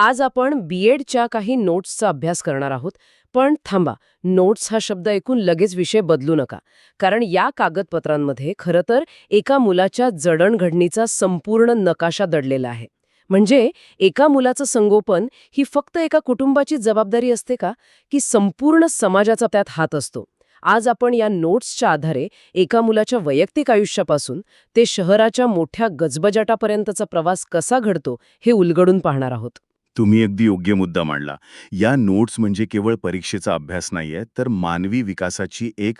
आज आपण बी एडच्या काही नोट्सचा अभ्यास करणार आहोत. पण थांबा नोट्स हा शब्द ऐकून लगेच विषय बदलू नका. कारण या कागदपत्रांमध्ये खरं तर एका मुलाच्या जडणघडणीचा संपूर्ण नकाशा दडलेला आहे. म्हणजे एका मुलाचं संगोपन ही फक्त एका कुटुंबाची जबाबदारी असते का? की संपूर्ण समाजाचा त्यात हात असतो. आज आपण या नोट्सच्या आधारे एका मुलाच्या वैयक्तिक आयुष्यापासून ते शहराच्या मोठ्या गजबजाटापर्यंतचा प्रवास कसा घडतो हे उलगडून पाहणार आहोत. तुम्ही अगदी योग्य मुद्दा मांडला. या नोट्स म्हणजे केवळ परीक्षेचा अभ्यास नाहीये तर मानवी विकासाची एक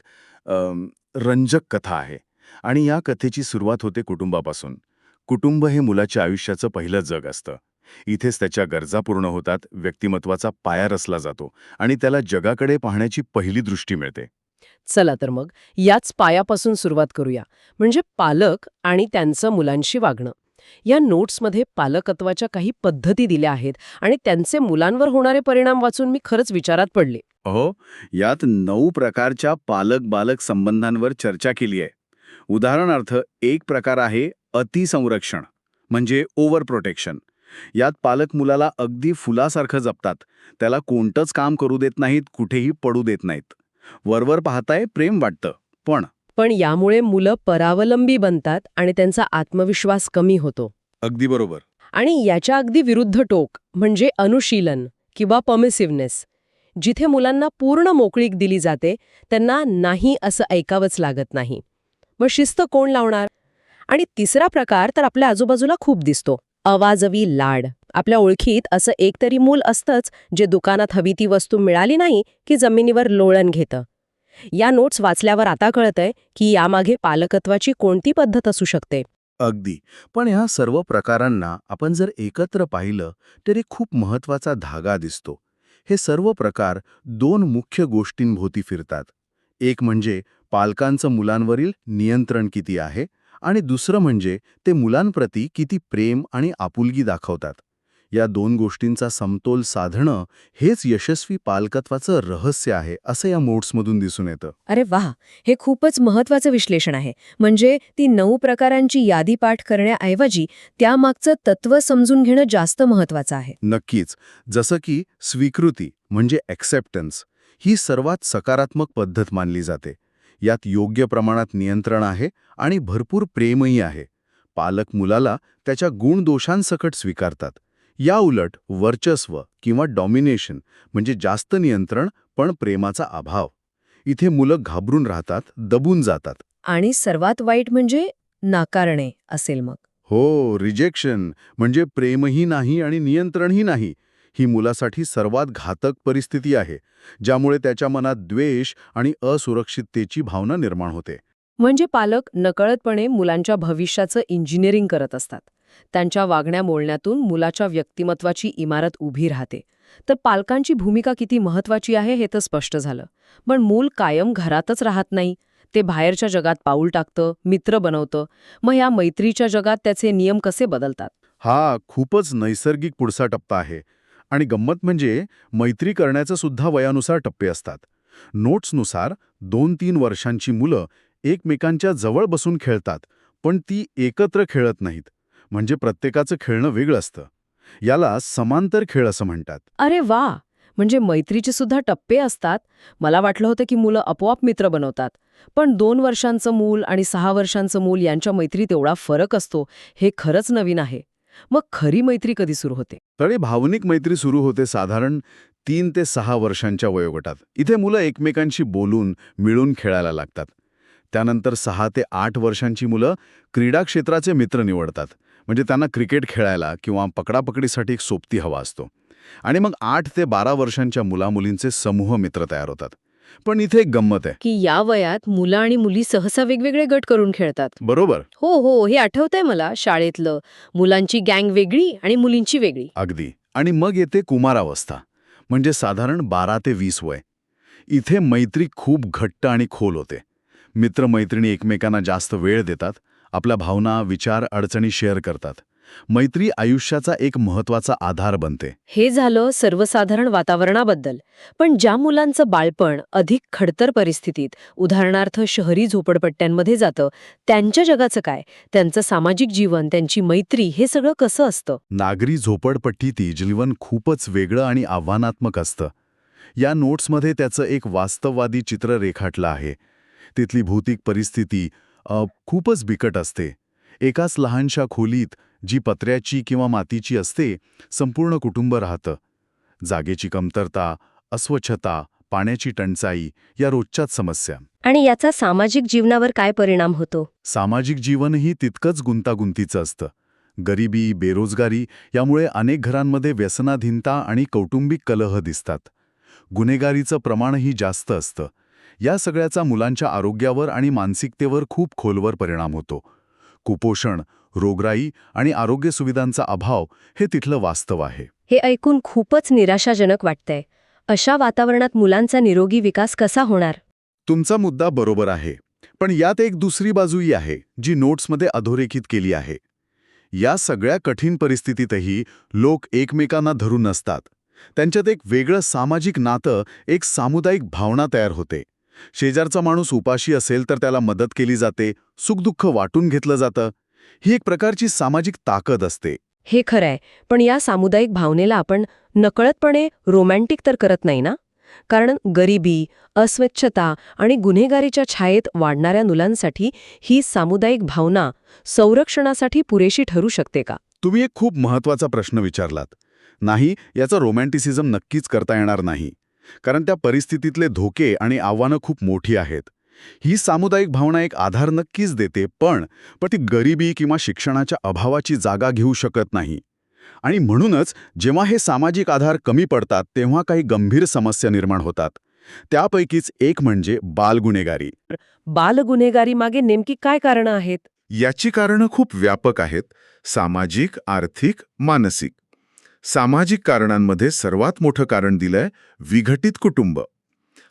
रंजक कथा आहे. आणि या कथेची सुरुवात होते कुटुंबापासून. कुटुंब हे मुलाच्या आयुष्याचं पहिलं जग असतं. इथेच त्याच्या गरजा पूर्ण होतात व्यक्तिमत्वाचा पाया रचला जातो आणि त्याला जगाकडे पाहण्याची पहिली दृष्टी मिळते. चला तर मग याच पायापासून सुरुवात करूया. म्हणजे पालक आणि त्यांचं मुलांशी वागणं. या नोट्समध्ये पालकत्वाच्या काही पद्धती दिल्या आहेत आणि त्यांचे मुलांवर होणारे परिणाम वाचून मी खरंच विचारात पडले. हो यात नऊ प्रकारच्या पालक बालक संबंधांवर चर्चा केली आहे. उदाहरणार्थ एक प्रकार आहे अतिसंरक्षण म्हणजे ओव्हर प्रोटेक्शन. यात पालक मुलाला अगदी फुलासारखं जपतात त्याला कोणतंच काम करू देत नाहीत कुठेही पडू देत नाहीत. वरवर पाहताय प्रेम वाटतं पण पण यामुळे मुलं परावलंबी बनतात आणि त्यांचा आत्मविश्वास कमी होतो. अगदी बरोबर. आणि याच्या अगदी विरुद्ध टोक म्हणजे अनुशीलन किंवा पमिसिव्हनेस जिथे मुलांना पूर्ण मोकळीक दिली जाते त्यांना नाही असं ऐकावंच लागत नाही. मग शिस्त कोण लावणार? आणि तिसरा प्रकार तर आपल्या आजूबाजूला खूप दिसतो. अवाजवी लाड. आपल्या ओळखीत असं एकतरी मूल असतंच जे दुकानात हवी ती वस्तू मिळाली नाही की जमिनीवर लोळण घेतं. या नोट्स वाचल्यावर आता कळतंय की यामागे पालकत्वाची कोणती पद्धत असू शकते. अगदी. पण ह्या सर्व प्रकारांना आपण जर एकत्र पाहिलं तरी खूप महत्त्वाचा धागा दिसतो. हे सर्व प्रकार दोन मुख्य गोष्टींभोवती फिरतात. एक म्हणजे पालकांचं मुलांवरील नियंत्रण किती आहे आणि दुसरं म्हणजे ते मुलांप्रती किती प्रेम आणि आपुलगी दाखवतात. या दोन गोष्टींचा समतोल साधणं हेच यशस्वी पालकत्वाचं रहस्य आहे असं या नोट्समधून दिसून येतं. अरे वाह! हे खूपच महत्वाचं विश्लेषण आहे. म्हणजे ती नऊ प्रकारांची यादी पाठ करण्याऐवजी त्यामागचं तत्व समजून घेणं जास्त महत्वाचं आहे. नक्कीच. जसं की स्वीकृती म्हणजे ॲक्सेप्टन्स ही सर्वात सकारात्मक पद्धत मानली जाते. यात योग्य प्रमाणात नियंत्रण आहे आणि भरपूर प्रेमही आहे. पालक मुलाला त्याच्या गुणदोषांसकट स्वीकारतात. या उलट वर्चस्व किंवा डॉमिनेशन म्हणजे जास्त नियंत्रण पण प्रेमाचा अभाव. इथे मुलं घाबरून राहतात दबून जातात. आणि सर्वात वाईट म्हणजे नाकारणे असेल मग. हो रिजेक्शन म्हणजे प्रेमही नाही आणि नियंत्रणही नाही ही मुलासाठी सर्वात घातक परिस्थिती आहे ज्यामुळे त्याच्या मनात द्वेष आणि असुरक्षिततेची भावना निर्माण होते. म्हणजे पालक नकळतपणे मुलांच्या भविष्याचं इंजिनिअरिंग करत असतात. त्यांच्या वागण्या बोलण्यातून मुलाच्या व्यक्तिमत्वाची इमारत उभी राहते. तर पालकांची भूमिका किती महत्वाची आहे हे तर स्पष्ट झालं. पण मूल कायम घरातच राहत नाही. ते बाहेरच्या जगात पाऊल टाकतं मित्र बनवतं. मग या मैत्रीच्या जगात त्याचे नियम कसे बदलतात? हा खूपच नैसर्गिक पुढचा टप्पा आहे. आणि गंमत म्हणजे मैत्री करण्याचं सुद्धा वयानुसार टप्पे असतात. नोट्सनुसार दोन तीन वर्षांची मुलं एकमेकांच्या जवळ बसून खेळतात पण ती एकत्र खेळत नाहीत. म्हणजे प्रत्येकाचं खेळणं वेगळं असतं. याला समांतर खेळ असं म्हणतात. अरे वा! म्हणजे मैत्रीचे सुद्धा टप्पे असतात. मला वाटलं होतं की मुलं आपोआप मित्र बनवतात. पण दोन वर्षांचं मूल आणि सहा वर्षांचं मूल यांच्या मैत्रीत एवढा फरक असतो हे खरंच नवीन आहे. मग खरी मैत्री कधी सुरू होते? तळे भावनिक मैत्री सुरू होते साधारण तीन ते सहा वर्षांच्या वयोगटात. इथे मुलं एकमेकांशी बोलून मिळून खेळायला लागतात. त्यानंतर सहा ते आठ वर्षांची मुलं क्रीडा क्षेत्राचे मित्र निवडतात. म्हणजे त्यांना क्रिकेट खेळायला किंवा पकडापकडीसाठी एक सोबती हवा असतो. आणि मग आठ ते बारा वर्षांच्या मुलामुलींचे समूह मित्र तयार होतात. पण इथे एक गंमत आहे. की या वयात मुलं आणि मुली सहसा वेगवेगळे गट करून खेळतात. बरोबर. हो हो हे आठवतंय मला शाळेतलं. मुलांची गँग वेगळी आणि मुलींची वेगळी. अगदी. आणि मग येते कुमारावस्था. म्हणजे साधारण बारा ते वीस वय. इथे मैत्री खूप घट्ट आणि खोल होते. मित्रमैत्रिणी एकमेकांना जास्त वेळ देतात आपल्या भावना विचार अडचणी शेअर करतात. मैत्री आयुष्याचा एक महत्त्वाचा आधार बनते. हे झालं सर्वसाधारण वातावरणाबद्दल. पण ज्या मुलांचं बाळपण अधिक खडतर परिस्थितीत उदाहरणार्थ शहरी झोपडपट्ट्यांमध्ये जातं त्यांच्या जगाचं काय? त्यांचं सामाजिक जीवन त्यांची मैत्री हे सगळं कसं असतं? नागरी झोपडपट्टीतील जीवन खूपच वेगळं आणि आव्हानात्मक असतं. या नोट्समध्ये त्याचं एक वास्तववादी चित्र रेखाटलं आहे. तिथली भौतिक परिस्थिती खूपच बिकट असते. एकाच लहानशा खोलीत जी पत्र्याची किंवा मातीची असते संपूर्ण कुटुंब राहतं. जागेची कमतरता अस्वच्छता पाण्याची टंचाई या रोजच्याच समस्या. आणि याचा सामाजिक जीवनावर काय परिणाम होतो? सामाजिक जीवनही तितकंच गुंतागुंतीचं असतं. गरिबी बेरोजगारी यामुळे अनेक घरांमध्ये व्यसनाधीनता आणि कौटुंबिक कलह दिसतात. गुन्हेगारीचं प्रमाणही जास्त असतं. या सगळ्याचा मुलांच्या आरोग्यावर आणि मानसिकतेवर खूप खोलवर परिणाम होतो. कुपोषण रोगराई आणि आरोग्य सुविधांचा अभाव हे तिथलं वास्तव आहे. हे ऐकून खूपच निराशाजनक वाटतंय. अशा वातावरणात मुलांचा निरोगी विकास कसा होणार? तुमचा मुद्दा बरोबर आहे पण यात एक दुसरी बाजूही आहे जी नोट्समध्ये अधोरेखित केली आहे. या सगळ्या कठीण परिस्थितीतही लोक एकमेकांना धरून नसतात. त्यांच्यात एक वेगळं सामाजिक नातं एक सामुदायिक भावना तयार होते. शेजारचा माणूस उपाशी असेल तर त्याला मदत केली जाते सुखदुःख वाटून घेतलं जातं. ही एक प्रकारची सामाजिक ताकद असते. हे खरंय पण या सामुदायिक भावनेला आपण नकळतपणे रोमॅन्टिक तर करत नाही ना? कारण गरिबी अस्वच्छता आणि गुन्हेगारीच्या छायेत वाढणाऱ्या मुलांसाठी ही सामुदायिक भावना संरक्षणासाठी पुरेशी ठरू शकते का? तुम्ही एक खूप महत्त्वाचा प्रश्न विचारलात. नाही याचं रोमॅन्टिसिझम नक्कीच करता येणार नाही. कारण त्या परिस्थितीतले धोके आणि आव्हानं खूप मोठी आहेत. ही सामुदायिक भावना एक आधार नक्कीच देते पण पण ती गरिबी किंवा शिक्षणाच्या अभावाची जागा घेऊ शकत नाही. आणि म्हणूनच जेव्हा हे सामाजिक आधार कमी पडतात तेव्हा काही गंभीर समस्या निर्माण होतात. त्यापैकीच एक म्हणजे बालगुन्हेगारी बालगुन्हेगारी मागे नेमकी काय कारणं आहेत? याची कारणं खूप व्यापक आहेत. सामाजिक आर्थिक मानसिक. सामाजिक कारणांमध्ये सर्वात मोठं कारण दिलंय विघटित कुटुंब.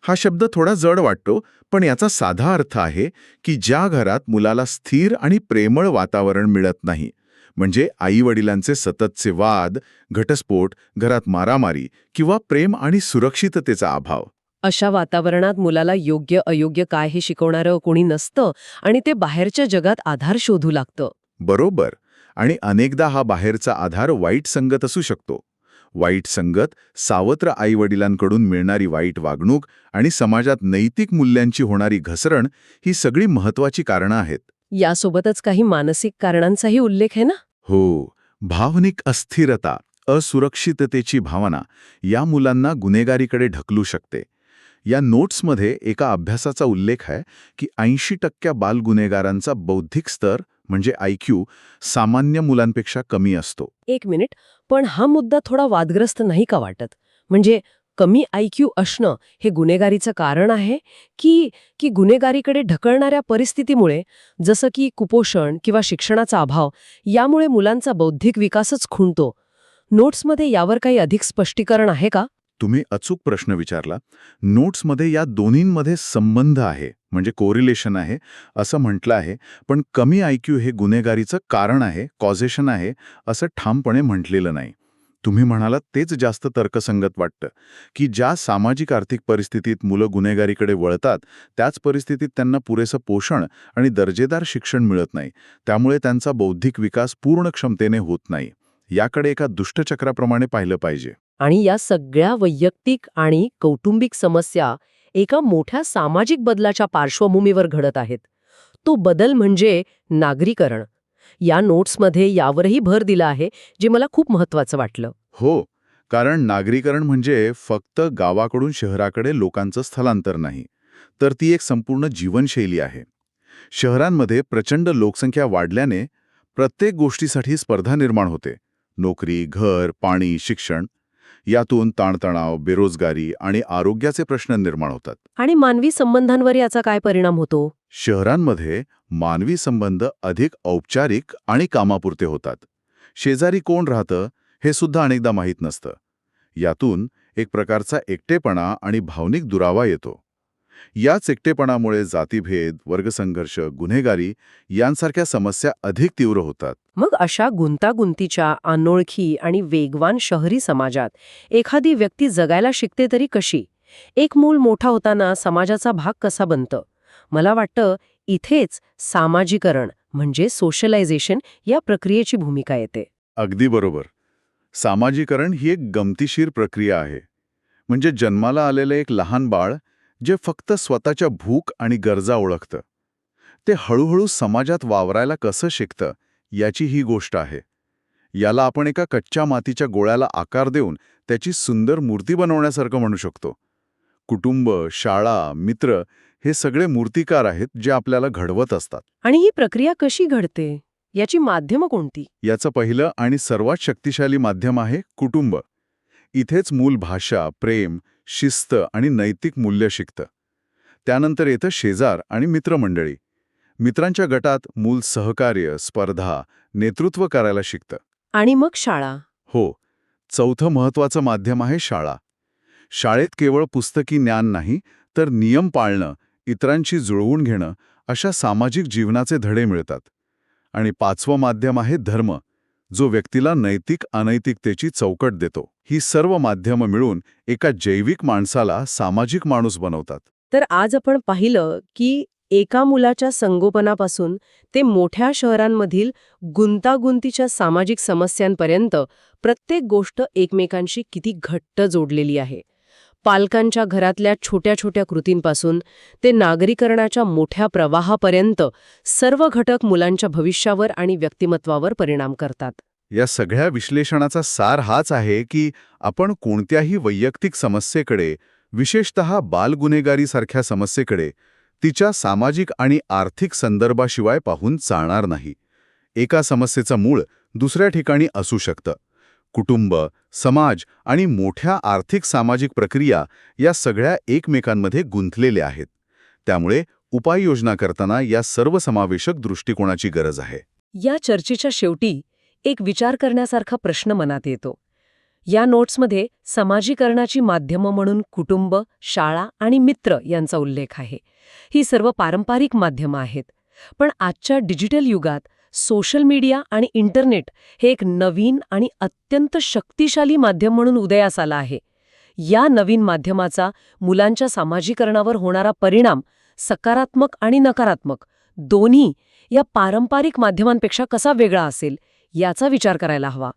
हा शब्द थोडा जड वाटतो पण याचा साधा अर्थ आहे की ज्या घरात मुलाला स्थिर आणि प्रेमळ वातावरण मिळत नाही म्हणजे आईवडिलांचे सततचे वाद घटस्फोट घरात मारामारी किंवा प्रेम आणि सुरक्षिततेचा अभाव. अशा वातावरणात मुलाला योग्य अयोग्य काय हे शिकवणारं कोणी नसतं आणि ते बाहेरच्या जगात आधार शोधू लागतं. बरोबर. आणि अनेकदा हा बाहेरचा आधार वाईट संगत असू शकतो. वाईट संगत सावत्र आईवडिलांकडून मिळणारी वाईट वागणूक आणि समाजात नैतिक मूल्यांची होणारी घसरण ही सगळी महत्वाची कारणं आहेत. यासोबतच काही मानसिक कारणांचाही उल्लेख आहे ना? हो. भावनिक अस्थिरता असुरक्षिततेची भावना या मुलांना गुन्हेगारीकडे ढकलू शकते. या नोट्समध्ये एका अभ्यासाचा उल्लेख आहे की ऐंशी टक्क्या बालगुन्हेगारांचा बौद्धिक स्तर म्हणजे आयक्यू सामान्य मुलांपेक्षा कमी असतो. एक मिनिट. पण हा मुद्दा थोडा वादग्रस्त नाही का वाटत? म्हणजे कमी आयक्यू असणं हे गुन्हेगारीचं कारण आहे की की गुन्हेगारीकडे ढकलणाऱ्या परिस्थितीमुळे जसं की कुपोषण किंवा शिक्षणाचा अभाव यामुळे मुलांचा बौद्धिक विकासच खुंटतो? नोट्समध्ये यावर काही अधिक स्पष्टीकरण आहे का? तुम्ही अचूक प्रश्न विचारला नोट्समध्ये या दोन्हींमध्ये संबंध आहे म्हणजे कोरिलेशन आहे असं म्हटलं आहे पण कमी आयक्यू हे गुन्हेगारीचं कारण आहे कॉझेशन आहे असं ठामपणे म्हटलेलं नाही. तुम्ही म्हणालात तेच जास्त तर्कसंगत वाटतं की ज्या सामाजिक आर्थिक परिस्थितीत मुलं गुन्हेगारीकडे वळतात त्याच परिस्थितीत त्यांना पुरेसं पोषण आणि दर्जेदार शिक्षण मिळत नाही त्यामुळे त्यांचा बौद्धिक विकास पूर्ण क्षमतेने होत नाही. याकडे एका दुष्टचक्राप्रमाणे पाहिलं पाहिजे. आणि या सगळ्या वैयक्तिक आणि कौटुंबिक समस्या एका मोठ्या सामाजिक बदलाच्या पार्श्वभूमीवर घडत आहेत. तो बदल म्हणजे नागरीकरण. या नोट्समध्ये यावरही भर दिला आहे जे मला खूप महत्वाचं वाटलं. हो कारण नागरीकरण म्हणजे फक्त गावाकडून शहराकडे लोकांचं स्थलांतर नाही तर ती एक संपूर्ण जीवनशैली आहे. शहरांमध्ये प्रचंड लोकसंख्या वाढल्याने प्रत्येक गोष्टीसाठी स्पर्धा निर्माण होते. नोकरी घर पाणी शिक्षण यातून ताणतणाव बेरोजगारी आणि आरोग्याचे प्रश्न निर्माण होतात. आणि मानवी संबंधांवर याचा काय परिणाम होतो? शहरांमध्ये मानवी संबंध अधिक औपचारिक आणि कामापुरते होतात. शेजारी कोण राहतं हे सुद्धा अनेकदा माहीत नसतं. यातून एक प्रकारचा एकटेपणा आणि भावनिक दुरावा येतो. याच एकटेपणामुळे जातीभेद वर्गसंघर्ष गुन्हेगारी यांसारख्या समस्या अधिक तीव्र होतात. मग अशा गुंतागुंतीच्या अनोळखी आणि वेगवान शहरी समाजात एखादी व्यक्ती जगायला शिकते तरी कशी? एक मूल मोठा होताना समाजाचा भाग कसा बनतं? मला वाटतं इथेच सामाजिकरण म्हणजे सोशलायझेशन या प्रक्रियेची भूमिका येते. अगदी बरोबर. सामाजिकरण ही एक गमतीशीर प्रक्रिया आहे. म्हणजे जन्माला आलेलं एक लहान बाळ जे फक्त स्वतःच्या भूक आणि गरजा ओळखतं. ते हळूहळू समाजात वावरायला कसं शिकतं याची ही गोष्ट आहे. याला आपण एका कच्च्या मातीच्या गोळ्याला आकार देऊन त्याची सुंदर मूर्ती बनवण्यासारखं म्हणू शकतो. कुटुंब शाळा मित्र हे सगळे मूर्तिकार आहेत जे आपल्याला घडवत असतात. आणि ही प्रक्रिया कशी घडते? याची माध्यमं कोणती? याचं पहिलं आणि सर्वात शक्तिशाली माध्यम आहे कुटुंब. इथेच मूल भाषा प्रेम शिस्त आणि नैतिक मूल्य शिकतं. त्यानंतर येतं शेजार आणि मित्रमंडळी. मित्रांच्या गटात मूल सहकार्य स्पर्धा नेतृत्व करायला शिकतं. आणि मग शाळा. हो चौथं महत्वाचं माध्यम आहे शाळा. शाळेत केवळ पुस्तकी ज्ञान नाही तर नियम पाळणं इतरांशी जुळवून घेणं अशा सामाजिक जीवनाचे धडे मिळतात. आणि पाचवं माध्यम आहे धर्म. जो व्यक्तीला नैतिक अनैतिकतेची चौकट देतो. ही सर्व माध्यमं मिळून एका जैविक माणसाला सामाजिक माणूस बनवतात. तर आज आपण पाहिलं की एका मुलाच्या संगोपनापासून ते मोठ्या शहरांमधील गुंतागुंतीच्या सामाजिक समस्यांपर्यंत प्रत्येक गोष्ट एकमेकांशी किती घट्ट जोडलेली आहे. पालकांच्या घरातल्या छोट्या छोट्या कृतींपासून ते नागरीकरणाच्या मोठ्या प्रवाहापर्यंत सर्व घटक मुलांच्या भविष्यावर आणि व्यक्तिमत्वावर परिणाम करतात. या सगळ्या विश्लेषणाचा सार हाच आहे की आपण कोणत्याही वैयक्तिक समस्येकडे विशेषत बालगुन्हेगारीसारख्या समस्येकडे तिच्या सामाजिक आणि आर्थिक संदर्भाशिवाय पाहून चालणार नाही. एका समस्येचं मूळ दुसऱ्या ठिकाणी असू शकतं. कुटुंब समाज आणि मोठ्या आर्थिक सामाजिक प्रक्रिया या सगळ्या एकमेकांमध्ये गुंतलेल्या आहेत. त्यामुळे उपाययोजना करताना या सर्वसमावेशक दृष्टिकोनाची गरज आहे. या चर्चेच्या शेवटी एक विचार करण्यासारखा प्रश्न मनात येतो. या नोट्समध्ये समाजीकरणाची माध्यमं म्हणून कुटुंब शाळा आणि मित्र यांचा उल्लेख आहे. ही सर्व पारंपरिक माध्यमं आहेत. पण आजच्या डिजिटल युगात सोशल मीडिया आणि इंटरनेट हे एक नवीन आणि अत्यंत शक्तिशाली माध्यम म्हणून उदयास आला आहे. या नवीन माध्यमाचा मुलांच्या सामाजिकरणावर होणारा परिणाम सकारात्मक आणि नकारात्मक दोन्ही या पारंपरिक माध्यमांपेक्षा कसा वेगळा असेल याचा विचार करायला हवा.